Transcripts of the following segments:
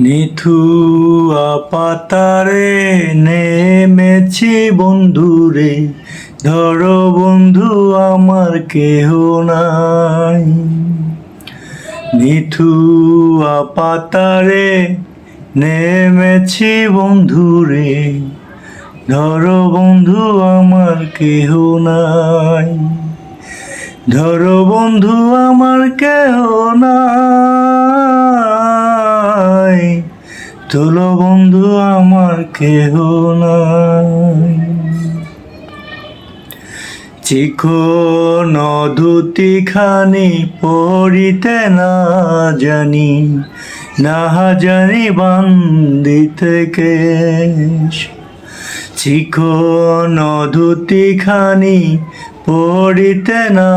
নিথুয়া পাতারে নেমেছি বন্ধুরে। ধরো বন্ধু, আমার কেহ নাই। নিথুয়া পাতারে নেমেছি বন্ধুরে। ধরো বন্ধু, আমার কেহ নাই। ধরো বন্ধু, আমার কেহ নাই। তোলো বন্ধু, আমার কেহ নাই। চিকন ধুতি খানি পড়িতে না জানি না জানি বান্দিতে কেশ। চিকন ধুতি খানি পড়িতে না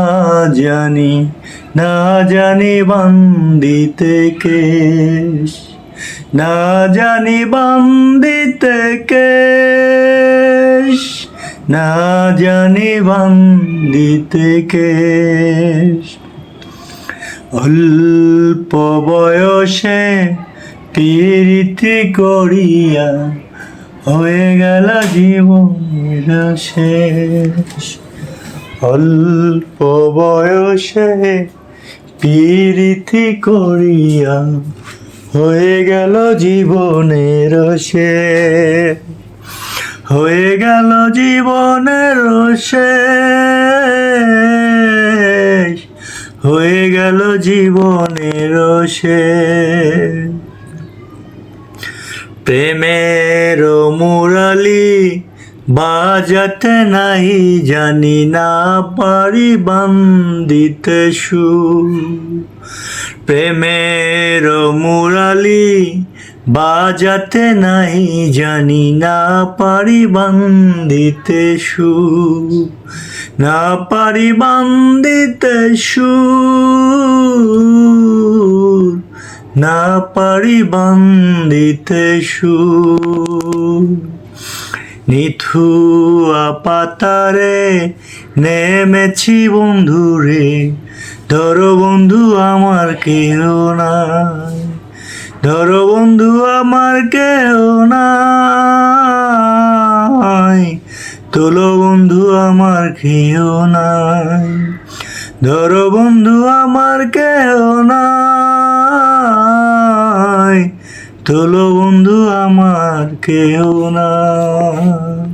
জানি না জানি বান্দিতে কেশ। না জানি বান্দিতে কেশ না জানি বান্দিতে কেশ অল্প বয়সে প্রীতি করিয়া হয়ে গেল জীবনের শেষ। অল্প বয়সে প্রীতি করিয়া হয়ে গেল জীবনের শেষ হয়ে গেল জীবনের শেষ হয়ে গেল জীবনের শেষ প্রেমের মুরালি বাজাতে নাই, জানি না পারি বান্দিতে সুর প্রেমের মুরালি বাজাতে নাই জানি না পারি বান্দিতে সুর না পারি বান্দিতে সুর না পারি বান্দিতে সুর নিথুয়া পাতারে নেমেছি বন্ধুরে, ধরো বন্ধু আমার কেহ নাই। ধরো বন্ধু, আমার কেউ নাই। তোলো বন্ধু, আমার কেউ নাই। ধরো বন্ধু, আমার কেউ নাই। তোলো বন্ধু, আমার কেউ নাই।